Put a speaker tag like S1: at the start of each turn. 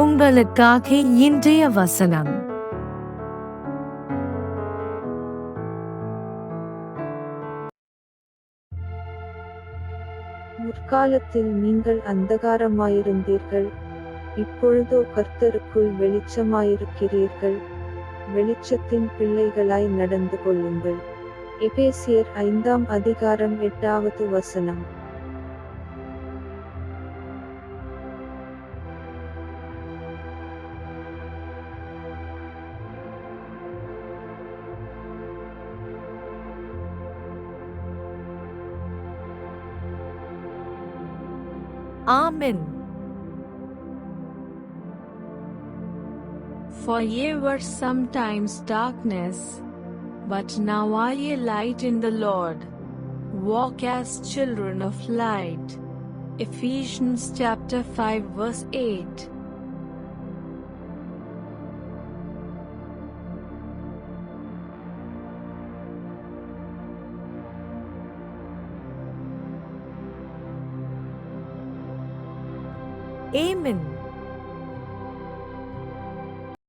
S1: உங்களுக்காக இன்றைய வசனம்.
S2: முற்காலத்தில் நீங்கள் அந்தகாரமாயிருந்தீர்கள். இப்பொழுதோ கர்த்தருக்குள் வெளிச்சமாயிருக்கிறீர்கள். வெளிச்சத்தின் பிள்ளைகளாய் நடந்து கொள்ளுங்கள். எபேசியர் ஐந்தாம் அதிகாரம் எட்டாவது வசனம்.
S1: Amen.
S3: For ye were sometimes darkness, but now are ye light in the Lord. Walk as children of light. Ephesians chapter 5 verse 8
S1: Amen.